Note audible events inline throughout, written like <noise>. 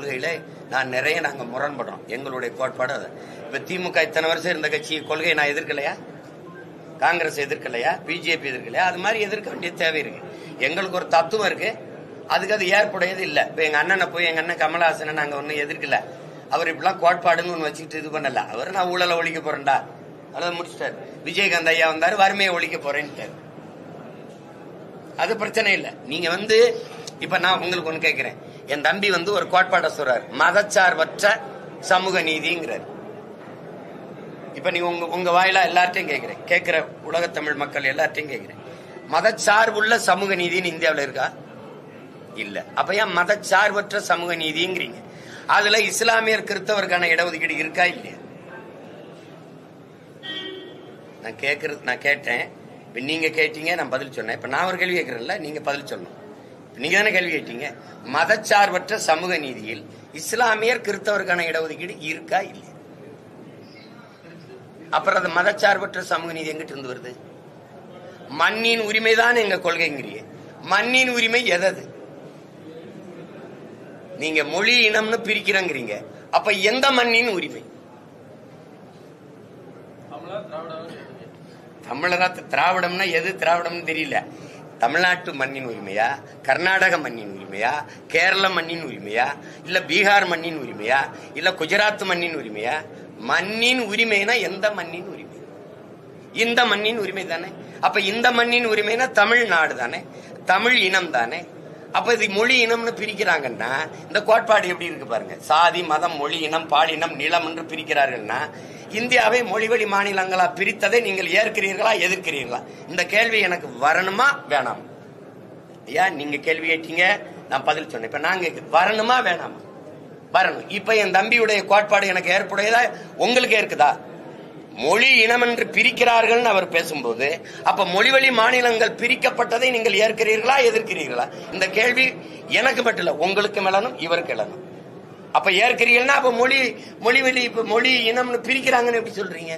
கொள்கையில நான் நிறைய நாங்க முரண்படுறோம். எங்களுடைய கோட்பாடு அது. இப்ப திமுக இத்தனை வருஷம் இருந்த கட்சி கொள்கையை நான் எதிர்க்கலையா? காங்கிரஸ் எதிர்க்கலையா? பிஜேபி எதிர்க்கலையா? அது மாதிரி எதிர்க்க வேண்டிய தேவை இருக்கு. எங்களுக்கு ஒரு தத்துவம் இருக்கு. அதுக்கு அது ஏற்புடையது இல்ல. இப்ப எங்க அண்ணனை போய் எங்க அண்ணன் கமலஹாசனை நாங்க ஒன்னும் எதிர்க்கல. அவர் இப்படிலாம் கோட்பாடுன்னு ஒண்ணு வச்சுக்கிட்டு இது பண்ணல. அவர் நான் ஊழலை ஒழிக்க போறேன்டா. அதை முடிச்சிட்டாரு. விஜயகாந்த் ஐயா வந்தாரு வறுமையை ஒழிக்க போறேன்ட்டாரு. அது பிரச்சனை இல்லை. நீங்க வந்து இப்ப நான் உங்களுக்கு ஒன்று கேட்கிறேன் என் தம்பி வந்து ஒரு கோட்பாட சொல்றாரு மதச்சார்பற்ற சமூக நீதிங்கிறார். இப்ப நீ உங்க உங்க வாயிலா எல்லார்ட்டையும் கேட்கிறேன் கேட்கிற உலகத்தமிழ் மக்கள் எல்லார்ட்டையும் கேட்கிறேன் மதச்சார்புள்ள சமூக நீதின்னு இந்தியாவில் இருக்கா? இல்ல. அப்ப ஏன் மதச்சார்பற்ற சமூக நீதிங்கிறீங்க? அதுல இஸ்லாமியர் கிறிஸ்தவருக்கான இடஒதுக்கீடு இருக்கா இல்லையா? நான் கேட்கறது நான் கேட்டேன். இப்ப நீங்க கேட்டீங்க நான் பதில் சொன்னேன். இப்ப நான் ஒரு கேள்வி கேட்கறேன்ல நீங்க பதில் சொல்லணும். நீங்க தானே கேள்வி கேட்டீங்க? மதச்சார்பற்ற சமூக நீதியில் இஸ்லாமியர் கிறிஸ்தவருக்கான இடஒதுக்கீடு இருக்கா இல்லையா? அப்புறம் அந்த மதச்சார்பற்ற சமூக நீதி எங்கிட்ட இருந்து வருது? மண்ணின் உரிமை தான் எங்க கொள்கைங்கிறீங்க. மண்ணின் உரிமை எதது? நீங்க மொழி இனம்னு பிரிக்கிறங்கிறீங்க. அப்ப எந்த மண்ணின் உரிமை? தமிழரா திராவிடம்னா எது திராவிடம்னு தெரியல. தமிழ்நாட்டு மண்ணின் உரிமையா? கர்நாடக மண்ணின் உரிமையா? கேரள மண்ணின் உரிமையா? இல்ல பீகார் மண்ணின் உரிமையா? இல்ல குஜராத் மண்ணின் உரிமையா? மண்ணின் உரிமைனா எந்த மண்ணின் உரிமை? இந்த மண்ணின் உரிமை தானே. அப்ப இந்த மண்ணின் உரிமைனா தமிழ்நாடு தானே. தமிழ் இனம் தானே. அப்ப இது மொழி இனம்னு பிரிக்கிறாங்கன்னா இந்த கோட்பாடு எப்படி இருக்கு பாருங்க. சாதி மதம் மொழி இனம் பாலினம் நிலம் என்று பிரிக்கிறார்கள்னா இந்தியாவை மொழிவழி மாநிலங்களா பிரித்ததை நீங்கள் ஏற்கிறீர்களா எதிர்க்கிறீர்களா? இந்த கேள்வி எனக்கு வரணுமா வேணாம்? ஐயா நீங்க கேள்வி கேட்டீங்க நான் பதில் சொன்னேன். இப்ப நாங்க வரணுமா வேணாமா? வரணும். இப்ப என் தம்பியுடைய கோட்பாடு எனக்கு ஏற்புடையதா உங்களுக்கு இருக்குதா மொழி இனம் என்று பிரிக்கிறார்கள் அவர் பேசும்போது அப்ப மொழிவழி மாநிலங்கள் பிரிக்கப்பட்டதை நீங்கள் ஏற்கிறீர்களா எதிர்க்கிறீர்களா? இந்த கேள்வி எனக்கு மட்டும் இல்லை உங்களுக்கு எழணும் இவருக்கு எழணும் அப்ப ஏற்கிறீர்கள்னா அப்ப மொழி மொழி வழி இப்ப மொழி இனம்னு பிரிக்கிறாங்கன்னு எப்படி சொல்றீங்க?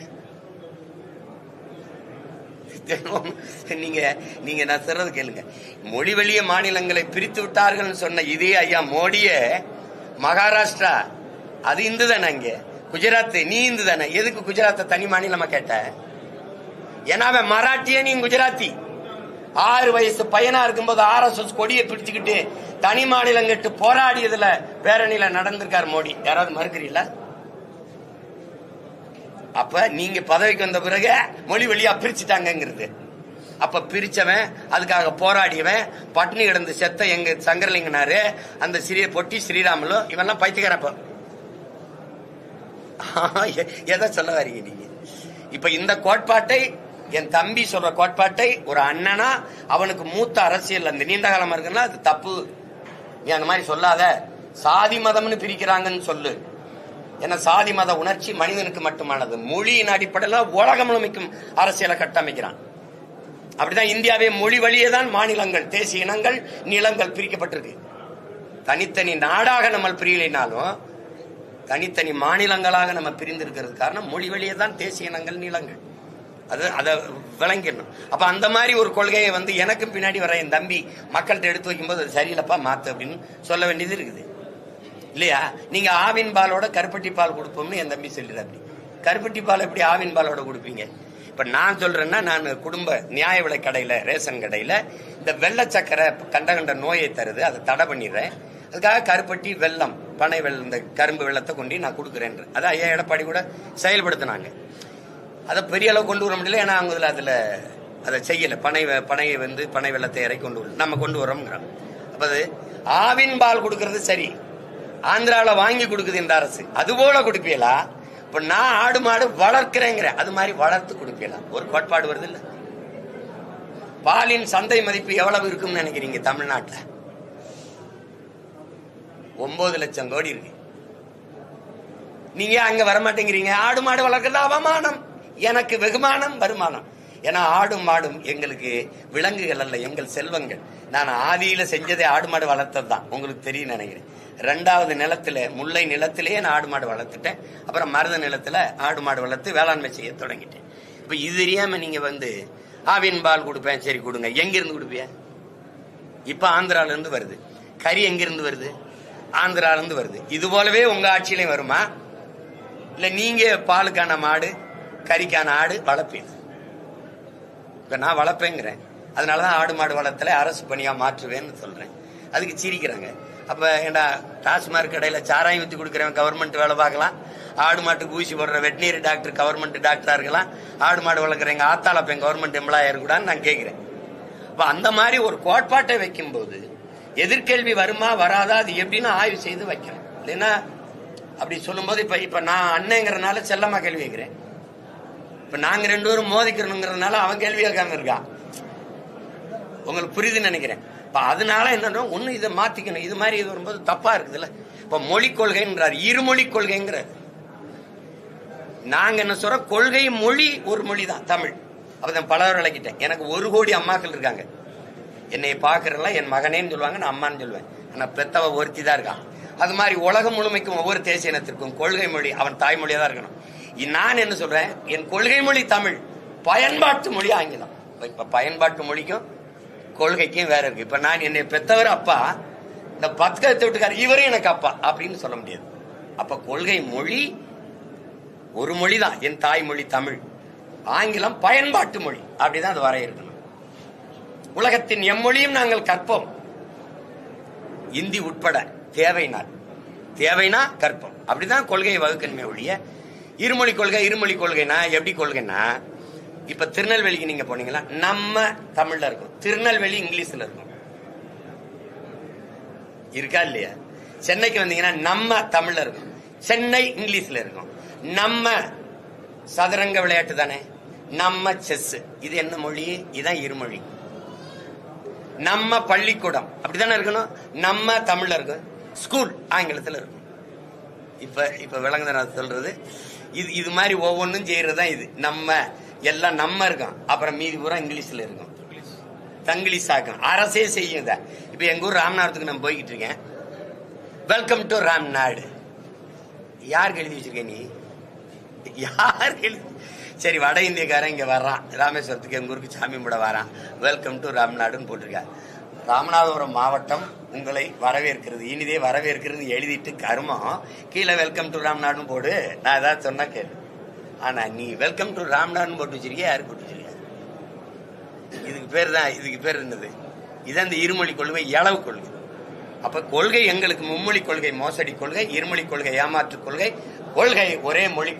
நீங்க நீங்க நான் சொல்றது கேளுங்க. மொழி வழிய மாநிலங்களை பிரித்து விட்டார்கள் சொன்ன இதே ஐயா மோடியே மகாராஷ்டிரா அது இந்து தானே அங்கே. குஜராத் நீ இந்து தானே? எதுக்கு குஜராத்தை தனி மாநிலமா கேட்ட? ஏன்னா அவன் மராட்டிய நீ குஜராத்தி. ஆறு வயசு பையனா இருக்கும்போது ஆர்எஸ்எஸ் கொடியை பிடிச்சுக்கிட்டு தனி மாநிலம் கட்டு போராடியதுல பேரணியில நடந்திருக்கார் மோடி. யாராவது மறுக்கிறீங்களா அப்ப நீங்க பதவிக்கு வந்த பிறகு மொழி வழியா பிரிச்சுட்டாங்கங்கிறது. அப்ப பிரிச்சவன் அதுக்காக போராடியவன் பட்டினி கிடந்து செத்த எங்க சங்கரலிங்கனாரு அந்த சிறிய பொட்டி ஸ்ரீராமலு இவெல்லாம் பைத்தியக்காரப்ப எதை சொல்ல வரீங்க நீங்க. இப்ப இந்த கோட்பாட்டை என் தம்பி சொல்ற கோட்பாட்டை ஒரு அண்ணனா அவனுக்கு மூத்த அரசியல் அந்த நீண்ட காலமா இருக்குன்னா அது தப்பு. நீ அந்த மாதிரி சொல்லாத. சாதி மதம்னு பிரிக்கிறாங்கன்னு சொல்லு. ஏன்னா சாதி மத உணர்ச்சி மனிதனுக்கு மட்டுமானது. மொழியின் அடிப்படையில் உலகம் முழுமைக்கும் அரசியலை கட்டமைக்கிறான். அப்படிதான் இந்தியாவே மொழி வழியே தான் மாநிலங்கள் தேசிய இனங்கள் நிலங்கள் பிரிக்கப்பட்டிருக்கு. தனித்தனி நாடாக நம்ம பிரியலைனாலும் தனித்தனி மாநிலங்களாக நம்ம பிரிந்திருக்கிறது காரணம் மொழி வழியே தான் தேசிய இனங்கள் நிலங்கள். அது அதை விளங்கிடணும். அப்ப அந்த மாதிரி ஒரு கொள்கையை வந்து எனக்கு பின்னாடி வர என் தம்பி மக்கள்கிட்ட எடுத்து வைக்கும்போது அது சரியில்லப்பா மாத்து அப்படின்னு சொல்ல வேண்டியது இருக்குது. இல்லையா? நீங்க ஆவின் பாலோட கருப்பட்டி பால் கொடுப்போம்னு என் தம்பி சொல்லிடு அப்படி. கருப்பட்டி பால் எப்படி ஆவின் பாலோட கொடுப்பீங்க? இப்ப நான் சொல்றேன்னா நான் குடும்ப நியாய விலை கடையில ரேஷன் கடையில இந்த வெள்ளை சக்கரை கண்ட கண்ட நோயை தருது அதை தடை பண்ணிடுறேன். அதுக்காக கருப்பட்டி வெள்ளம் பனை வெள்ளம் இந்த கரும்பு வெள்ளத்தை கொண்டு நான் கொடுக்குறேன். அதான் ஐயா எடப்பாடி கூட செயல்படுத்தினாங்க. அதை பெரிய அளவு கொண்டு வர முடியல ஏன்னா அவங்க இதுல அதில் அதை செய்யலை. பனை பனையை வந்து பனை வெள்ளத்தை இறக்கி கொண்டு வரல. நம்ம கொண்டு வரோம்ங்கிறோம் அப்போ அது ஆவின் பால் கொடுக்கறது சரி. ஆந்திராவில் வாங்கி கொடுக்குது இந்த அரசு. அது போல கொடுப்பீங்களா? இப்போ நான் ஆடு மாடு வளர்க்கிறேங்கிற அது மாதிரி வளர்த்து கொடுப்பீங்களா? ஒரு கோட்பாடு வருது இல்லை? பாலின் சந்தை மதிப்பு எவ்வளவு இருக்கும்னு நினைக்கிறீங்க தமிழ்நாட்டில்? ஒன்பது லட்சம் கோடி இருக்கு. நீங்க அங்க வர மாட்டேங்கிறீங்க ஆடு மாடு வளர்க்கறது அவமானம். எனக்கு வெகுமானம் வருமானம். ஏன்னா ஆடும் மாடும் எங்களுக்கு விலங்குகள் அல்ல எங்கள் செல்வங்கள். நான் ஆதியில செஞ்சதே ஆடு மாடு வளர்த்தது தான் உங்களுக்கு தெரியும் நினைக்கிறேன். ரெண்டாவது நிலத்துல முல்லை நிலத்திலேயே நான் ஆடு மாடு வளர்த்துட்டேன். அப்புறம் மருத நிலத்துல ஆடு மாடு வளர்த்து வேளாண்மை செய்ய தொடங்கிட்டேன். இப்ப இது தெரியாம நீங்க வந்து ஆவின் பால் கொடுப்பேன் சரி கொடுங்க. எங்கிருந்து கொடுப்பிய? இப்ப ஆந்திரால இருந்து வருது. கறி எங்கிருந்து வருது? ஆந்திரால இருந்து வருது. இது போலவே உங்க ஆட்சியிலையும் வருமா? இல்ல நீங்க பாலுக்கான மாடு கறிக்கான ஆடு வளர்ப்பீங்க இப்ப நான் வளர்ப்பேங்கிறேன். அதனாலதான் ஆடு மாடு வளர்த்தல அரசு பணியா மாற்றுவேன்னு சொல்றேன். அதுக்கு சிரிக்கிறாங்க. அப்ப ஏண்டா டாஸ்மார்க் கடையில சாராயம் வித்து கொடுக்குறவன் கவர்மெண்ட் வேலை பார்க்கலாம். ஆடு மாட்டுக்கு ஊசி போடுற வெட்டினரி டாக்டர் கவர்மெண்ட் டாக்டரா இருக்கலாம். ஆடு மாடு வளர்க்குறவங்க ஆத்தால பெண் கவர்மெண்ட் எம்ப்ளாயா இருக்கக்கூடாதுன்னு நான் கேட்கிறேன். அப்ப அந்த மாதிரி ஒரு கோட்பாட்டை வைக்கும்போது எதிர்கேள்வி வருமா வராதா அது எப்படின்னு ஆய்வு செய்து வைக்கணும். இல்லைன்னா அப்படி சொல்லும்போது இப்ப இப்ப நான் அண்ணங்கிறனால செல்லமா கேள்வி கேட்கிறேன். இப்ப நாங்க ரெண்டு பேரும் மோதிக்கிறணுங்கிறதுனால அவன் கேள்வி கேட்காம இருக்கான் உங்களுக்கு புரியுதுன்னு நினைக்கிறேன். இப்ப அதனால என்னன்னா ஒண்ணு இதை மாத்திக்கணும். இது மாதிரி இது வரும்போது தப்பா இருக்குதுல்ல. இப்ப மொழி கொள்கைன்றார். இருமொழி கொள்கைங்கிறார். நாங்க என்ன சொல்கிறோம் கொள்கை மொழி ஒரு மொழி தான் தமிழ். அப்பதான் பலவர் விளக்கிட்டேன். எனக்கு ஒரு கோடி அம்மாக்கள் இருக்காங்க. என்னை பாக்குறதுல என் மகனேன்னு சொல்லுவாங்க நான் அம்மான்னு சொல்லுவேன். ஆனா பெத்தவ ஒருத்தி தான் இருக்கான் அது மாதிரி உலகம் முழுமைக்கும் ஒவ்வொரு தேசிய இனத்திற்கும் கொள்கை மொழி அவன் தாய்மொழியா தான் இருக்கணும். நான் என்ன சொல்றேன்? என் கொள்கை மொழி தமிழ். பயன்பாட்டு மொழி ஆங்கிலம். இப்ப பயன்பாட்டு மொழிக்கும் கொள்கைக்கும் வேற இருக்கு. இப்ப நான் என்னை பெத்தவர் அப்பா இந்த பத்கத்தை விட்டுக்காரு இவரும் எனக்கு அப்பா அப்படின்னு சொல்ல முடியாது. அப்ப கொள்கை மொழி ஒரு மொழி தான் என் தாய்மொழி தமிழ். ஆங்கிலம் பயன்பாட்டு மொழி. அப்படிதான் அது வரையறுக்கணும். உலகத்தின் எம்மொழியும் நாங்கள் கற்போம். இந்தி உட்பட தேவைனால் தேவைனா கற்போம். அப்படிதான் கொள்கையை வகுக்கணுமே ஒழிய இருமொழி கொள்கை இருமொழி கொள்கைனா எப்படி கொள்கைனா இப்ப திருநெல்வேலிக்கு நீங்க போனீங்களா? நம்ம தமிழ்ல இருக்கும். திருநெல்வேலி இங்கிலீஷ்ல இருக்கும். இருக்கா இல்லையா? சென்னைக்கு வந்தீங்கன்னா நம்ம தமிழ்ல இருக்கும். சென்னை இங்கிலீஷ்ல இருக்கும். நம்ம சதுரங்க விளையாட்டு தானே. நம்ம செஸ். இது என்ன மொழி? இதுதான் இருமொழி. நம்ம பள்ளிக்கூடம். அப்படித்தானே இருக்கணும்? நம்ம தமிழ்ல இருக்கும் ஸ்கூல் ஆங்கிலத்தில் இருக்கும் இப்ப இப்ப விளங்குத நான் சொல்றது இது இது மாதிரி ஒவ்வொன்றும் செய்யறதுதான் இது. நம்ம எல்லாம் நம்ம இருக்கும். அப்புறம் மீதி பூரா இங்கிலீஷ்ல இருக்கும். தங்கிலீஷ் ஆக்கும் அரசே செய்யும் இதை. இப்ப எங்க ஊர் ராமநாதத்துக்கு நான் போய்கிட்டு இருக்கேன். வெல்கம் டு ராம்நாடு யாருக்கு எழுதி வச்சிருக்க நீ? <laughs> யார் சரி வட இந்தியக்காரன் இங்க வர்றான். ராமேஸ்வரத்துக்கு எங்கள் ஊருக்கு சாமி கும்பிட வரான். வெல்கம் டு ராம்நாடுன்னு போட்டிருக்க ராமநாதபுரம் மாவட்டம் உங்களை வரவேற்கிறது. இனிதே வரவேற்கிறது எழுதிட்டு கருமம் கீழே வெல்கம் டு ராம்நாடுன்னு போடு. நான் ஏதாவது சொன்னா கேளு. ஆனா நீ வெல்கம் டு ராம்நாடுன்னு போட்டு வச்சிருக்கியா? யாரு போட்டு வச்சிருக்க? இதுக்கு பேர் தான் இதுக்கு பேர் என்னது? இதான் இந்த இருமொழி கொள்கை இளவு கொள்கை. அப்ப கொள்கை எங்களுக்கு மும்மொழி கொள்கை மோசடி கொள்கை இருமொழி கொள்கை ஏமாற்று கொள்கை. கொள்கை ஒரே மொழி